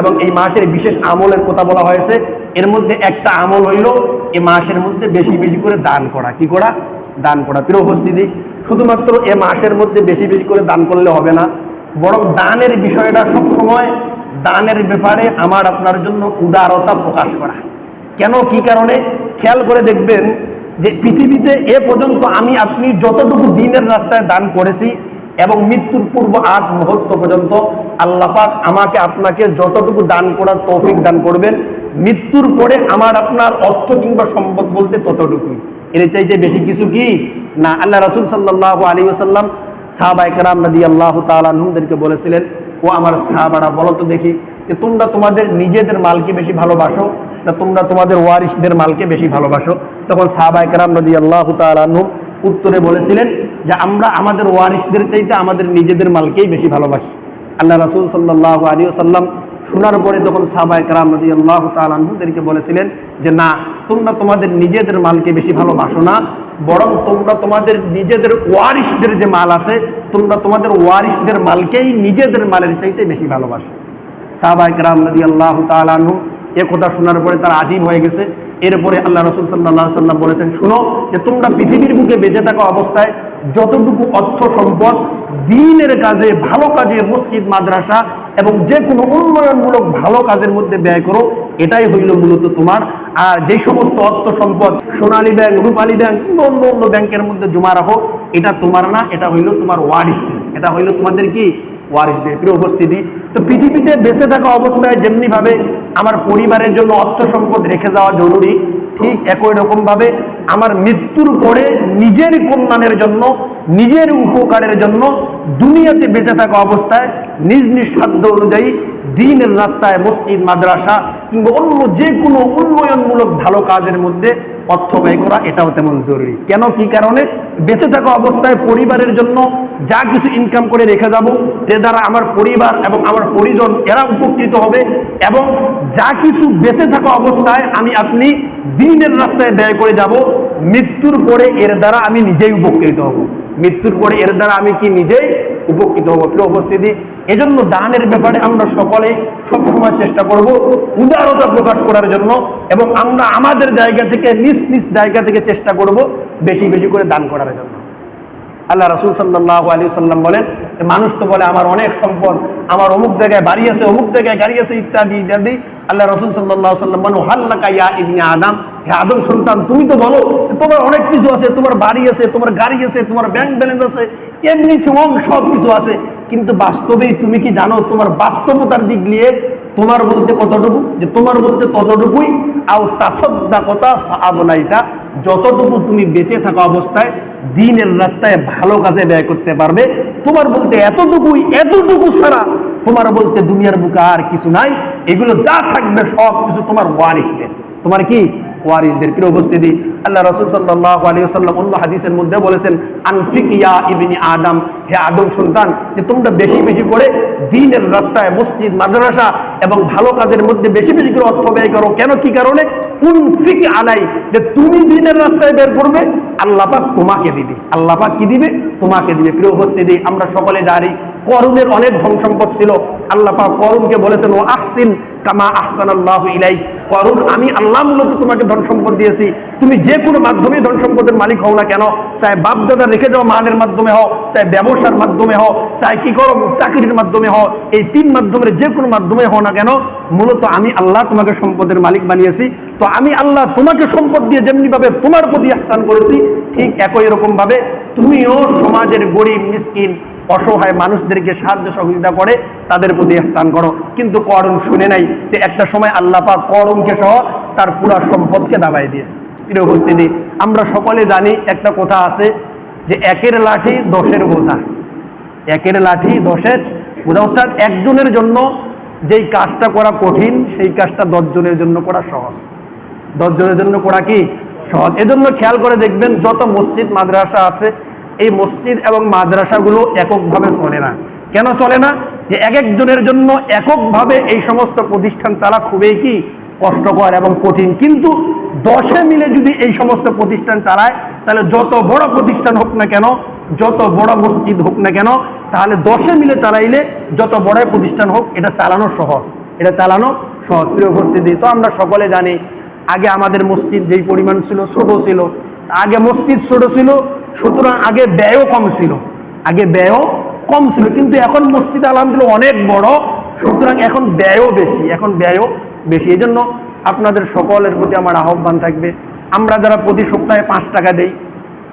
এবং এই মাসের বিশেষ আমলের কথা বলা হয়েছে। এর মধ্যে একটা আমল হইল এই মাসের মধ্যে বেশি বেশি করে দান করা। কি করা? দান করা। প্রিয় উপস্থিতি, শুধুমাত্র এ মাসের মধ্যে বেশি বেশি করে দান করলে হবে না। বরং দানের বিষয়টা সবসময় দানের ব্যাপারে আমার আপনার জন্য উদারতা প্রকাশ করা। কেন? কি কারণে? খেয়াল করে দেখবেন যে পৃথিবীতে এ পর্যন্ত আমি আপনি যতটুকু দিনের রাস্তায় দান করেছি এবং মৃত্যুর পূর্ব আগ মুহূর্ত পর্যন্ত আল্লাপাক আমাকে আপনাকে যতটুকু দান করার তৌফিক দান করবেন। মৃত্যুর পরে আমার আপনার অর্থ কিংবা সম্পদ বলতে ততটুকুই। এর চাইতে বেশি কিছু কি? না, আল্লাহ রসুল সাল্লাহ আলী আসাল্লাম সাহাবা একরাম নদী আল্লাহ তালুমদেরকে বলেছিলেন, ও আমার সাহাবারা, বলো তো দেখি যে তোমরা তোমাদের নিজেদের মালকে বেশি ভালোবাসো না তোমরা তোমাদের ওয়ারিসদের মালকে বেশি ভালোবাসো? তখন সাহাবা একরাম নদী আল্লাহ তালু উত্তরে বলেছিলেন যে আমরা আমাদের ওয়ারিসদের চাইতে আমাদের নিজেদের মালকেই বেশি ভালোবাসি। আল্লাহ রাসুল সাল্লাহ আলী সাল্লাম শোনার পরে তখন সাহাবা একরাম নদী আল্লাহ তালুদেরকে বলেছিলেন যে, না, তোমরা তোমাদের নিজেদের মালকে বেশি ভালোবাসো না, বরং তোমরা তোমাদের নিজেদের ওয়ারিসদের যে মাল আছে, তোমরা তোমাদের ওয়ারিসদের মালকেই নিজেদের মালের চাইতে বেশি ভালোবাসো। সাহাবা একরাম নদী আল্লাহ তালু এ কথা শোনার পরে তারা আজিব হয়ে গেছে। এরপরে আল্লাহ রসুল সাল্লাহ সাল্লাম বলেছেন, শুনো যে, তোমরা পৃথিবীর বুকে বেঁচে থাকা অবস্থায় যতটুকু অর্থ সম্পদ, দিনের কাজে ভালো কাজে মসজিদ, মাদ্রাসা এবং যে কোনো উন্নয়নমূলক ভালো কাজের মধ্যে ব্যয় করো, এটাই হইল মূলত তোমার। আর যে সমস্ত অর্থ সম্পদ সোনালী ব্যাংক, রূপালী ব্যাংক অন্য অন্য ব্যাংকের মধ্যে জমা রাখো, এটা তোমার না, এটা হইল তোমার ওয়ারিসদের এটা হইল তোমাদের কি? ওয়ারিসদের প্রিয় উপস্থিতি। তো পৃথিবীতে বেঁচে থাকা অবস্থায় যেমনিভাবে আমার পরিবারের জন্য অর্থ সম্পদ রেখে যাওয়া জরুরি, ঠিক একই রকমভাবে আমার মৃত্যুর পরে নিজের কল্যাণের জন্য, নিজের উপকারের জন্য দুনিয়াতে বেঁচে থাকা অবস্থায় নিজ নিজ সাধ্য অনুযায়ী দিনের রাস্তায় মসজিদ, মাদ্রাসা কিংবা অন্য যে কোনো উন্নয়নমূলক ভালো কাজের মধ্যে অর্থ ব্যয় করা এটাও তেমন জরুরি। কেন? কি কারণে? বেঁচে থাকা অবস্থায় পরিবারের জন্য যা কিছু ইনকাম করে রেখে যাব এর দ্বারা আমার পরিবার এবং আমার পরিজন এরা উপকৃত হবে এবং যা কিছু বেঁচে থাকা অবস্থায় আমি আপনি দিনের রাস্তায় ব্যয় করে যাব, মৃত্যুর পরে এর দ্বারা আমি নিজেই উপকৃত হব। মৃত্যুর পরে এর দ্বারা আমি কি নিজেই উপকৃত হব? প্রিয় উপস্থিতি এজন্য দানের ব্যাপারে আমরা সকলে সবসময় চেষ্টা করব উদারতা প্রকাশ করার জন্য এবং আমরা আমাদের জায়গা থেকে, নিজ নিজ জায়গা থেকে চেষ্টা করব বেশি বেশি করে দান করার জন্য। আল্লাহ রসুল সাল্লাহ আলী সাল্লাম বলেন মানুষ তো বলে, আমার অনেক সম্পদ, আমার অমুক জায়গায় বাড়ি আছে, অমুক জায়গায় গাড়ি আছে, ইত্যাদি ইত্যাদি। আল্লাহ রসুল সাল্লাহ সাল্লাম বলেন হাল্লাকা ইয়া ইবনে আদম। হে আদম সন্তান, তুমি তো বলো, তোমার অনেক কিছু আছে, তোমার বাড়ি আছে, তোমার গাড়ি আছে, তোমার ব্যাংক ব্যালেন্স আছে এমনি সব কিছু আছে। কিন্তু তুমি কি জানো, তোমার বাস্তবতার দিক নিয়ে তোমার কতটুকু? যে তোমার ততটুকুই তাসদ্দা কথা আবনাইটা যতটুকু তুমি বেঁচে থাকা অবস্থায়, দিনের রাস্তায় ভালো কাজে ব্যয় করতে পারবে। তোমার বলতে এতটুকুই, এতটুকু ছাড়া তোমার বলতে দুনিয়ার বুকে আর কিছু নাই। এগুলো যা থাকবে সব কিছু তোমার ওয়ারিসদের। তোমার কি? ওয়ারিসদের আল্লাহ রসুল সাল্লাহ আলী অন্য হাদিসের মধ্যে বলেছেন, আনফিক ইয়া ইবিনি আদম হে আদম সন্তান, যে তোমরা বেশি বেশি করে দিনের রাস্তায় মসজিদ, মাদ্রাসা এবং ভালো কাজের মধ্যে বেশি বেশি করে অর্থ ব্যয় করো। কেন? কি কারণে? উনফিক আলাই যে তুমি দিনের রাস্তায় বের করবে আল্লাপাক তোমাকে দিবে। আল্লাপাক কি দিবে? তোমাকে দিবে। প্রিয় উপস্থিতি, আমরা সকলে জানি, করুণের অনেক ধন সম্পদ ছিল। আল্লাপাক করুণকে বলেছেন ও আহসিন কামা আহসান আল্লাহ ইলাই করুণ আমি আল্লাহ মূলত তোমাকে ধন সম্পদ দিয়েছি। তুমি যে কোনো মাধ্যমে ধন সম্পদের মালিক হও না কেন। চাই বাপদাদা রেখে যাওয়া মানের মাধ্যমে হও, চাই ব্যবসার মাধ্যমে হও, চাই কি করো চাকরির মাধ্যমে হও, এই তিন মাধ্যমের যে কোনো মাধ্যমে হও না কেন। মূলত আমি আল্লাহ তোমাকে সম্পদের মালিক বানিয়েছি। তো আমি আল্লাহ তোমাকে সম্পদ দিয়ে যেমনিভাবে তোমার প্রতি আহ্বান করেছি, ঠিক একই রকম ভাবে তুমিও সমাজের গরিব, মিসকিন অসহায় মানুষদেরকে সাহায্য সহযোগিতা করে, তাদের প্রতি স্থান করো। কিন্তু করম শুনে নাই যে একটা সময় আল্লাহ পাক করণকে সহ তার পুরা সম্পদকে দাবাই দিয়েছে। প্রিয় উপস্থিতি, আমরা সকলে জানি একটা কথা আছে যে একের লাঠি দশের বোঝা। একের লাঠি দশের বোঝা। অর্থাৎ একজনের জন্য যেই কাজটা করা কঠিন, সেই কাজটা দশজনের জন্য করা সহজ। দশজনের জন্য করা কি? সহজ। এজন্য খেয়াল করে দেখবেন, যত মসজিদ, মাদ্রাসা আছে এই মসজিদ এবং মাদ্রাসাগুলো এককভাবে চলে না। কেন চলে না? যে এক একজনের জন্য এককভাবে এই সমস্ত প্রতিষ্ঠান চালা খুবই কি কষ্টকর এবং কঠিন। কিন্তু দশে মিলে যদি এই সমস্ত প্রতিষ্ঠান চালায়, তাহলে যত বড় প্রতিষ্ঠান হোক না কেন, যত বড় মসজিদ হোক না কেন, তাহলে দশে মিলে চালাইলে যত বড় প্রতিষ্ঠান হোক, এটা চালানো সহজ। এটা চালানো সহজ। প্রিয় উপস্থিতি, তো আমরা সকলে জানি, আগে আমাদের মসজিদ যেই পরিমাণ ছিল, ছোট ছিল। আগে মসজিদ ছোট ছিল সুতরাং আগে ব্যয়ও কম ছিল। আগে ব্যয়ও কম ছিল। কিন্তু এখন মসজিদ আলহামদুলিল্লাহ অনেক বড়। সুতরাং এখন ব্যয়ও বেশি। এখন ব্যয়ও বেশি। এই জন্য আপনাদের সকলের প্রতি আমার আহ্বান থাকবে। আমরা যারা প্রতি সপ্তাহে পাঁচ টাকা দেই,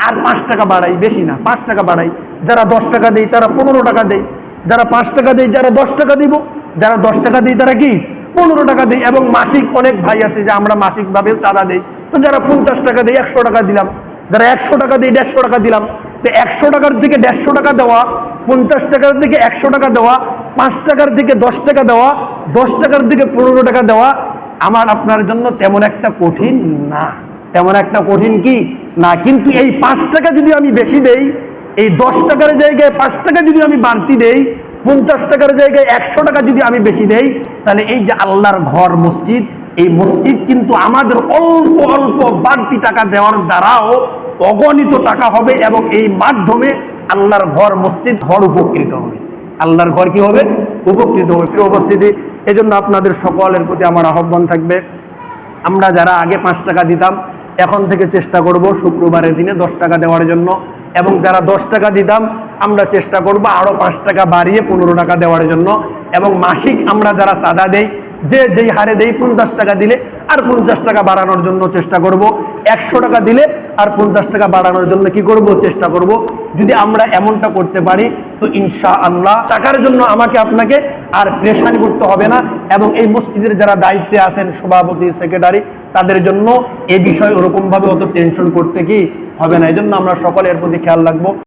আর পাঁচ টাকা বাড়াই, বেশি না, পাঁচ টাকা বাড়াই। যারা দশ টাকা দেই, তারা পনেরো টাকা দেয় যারা পাঁচ টাকা দেয় যারা দশ টাকা দিব। যারা দশ টাকা দিই, তারা কি? পনেরো টাকা দিই। এবং মাসিক অনেক ভাই আছে যে আমরা মাসিকভাবে চাঁদা দেই। তো যারা পঞ্চাশ টাকা দেয় একশো টাকা দিলাম। যারা একশো টাকা দিয়ে দেড়শো টাকা দিলাম, তো একশো টাকার থেকে দেড়শো টাকা দেওয়া, পঞ্চাশ টাকার থেকে একশো টাকা দেওয়া, পাঁচ টাকার থেকে দশ টাকা দেওয়া, দশ টাকার থেকে পনেরো টাকা দেওয়া, আমার আপনার জন্য তেমন একটা কঠিন না। তেমন একটা কঠিন কি? না, কিন্তু এই পাঁচ টাকা যদি আমি বেশি দেই, এই দশ টাকার জায়গায় পাঁচ টাকা যদি আমি বাড়তি দেই, পঞ্চাশ টাকার জায়গায় একশো টাকা যদি আমি বেশি দেই, তাহলে এই যে আল্লাহর ঘর মসজিদ, এই মসজিদ কিন্তু আমাদের অল্প অল্প বাড়তি টাকা দেওয়ার দ্বারাও অগণিত টাকা হবে এবং এই মাধ্যমে আল্লাহর ঘর, মসজিদ, ঘর উপকৃত হবে। আল্লাহর ঘর কি হবে? উপকৃত হবে। প্রিয় উপস্থিতি, এজন্য আপনাদের সকলের প্রতি আমার আহ্বান থাকবে। আমরা যারা আগে পাঁচ টাকা দিতাম, এখন থেকে চেষ্টা করব শুক্রবারের দিনে দশ টাকা দেওয়ার জন্য। এবং যারা দশ টাকা দিতাম, আমরা চেষ্টা করব আরও পাঁচ টাকা বাড়িয়ে পনেরো টাকা দেওয়ার জন্য। এবং মাসিক আমরা যারা সাদা দেই যে যেই হারে দেই পঞ্চাশ টাকা দিলে আর পঞ্চাশ টাকা বাড়ানোর জন্য চেষ্টা করব। একশো টাকা দিলে আর পঞ্চাশ টাকা বাড়ানোর জন্য কি করব? চেষ্টা করব। যদি আমরা এমনটা করতে পারি, তো ইনশা আল্লাহ টাকার জন্য আমাকে আপনাকে আর প্রেশানি করতে হবে না এবং এই মসজিদের যারা দায়িত্বে আছেন, সভাপতি, সেক্রেটারি, তাদের জন্য এ বিষয়ে ওরকমভাবে অত টেনশন করতে কি হবে না? এই জন্য আমরা সকলের প্রতি খেয়াল রাখব।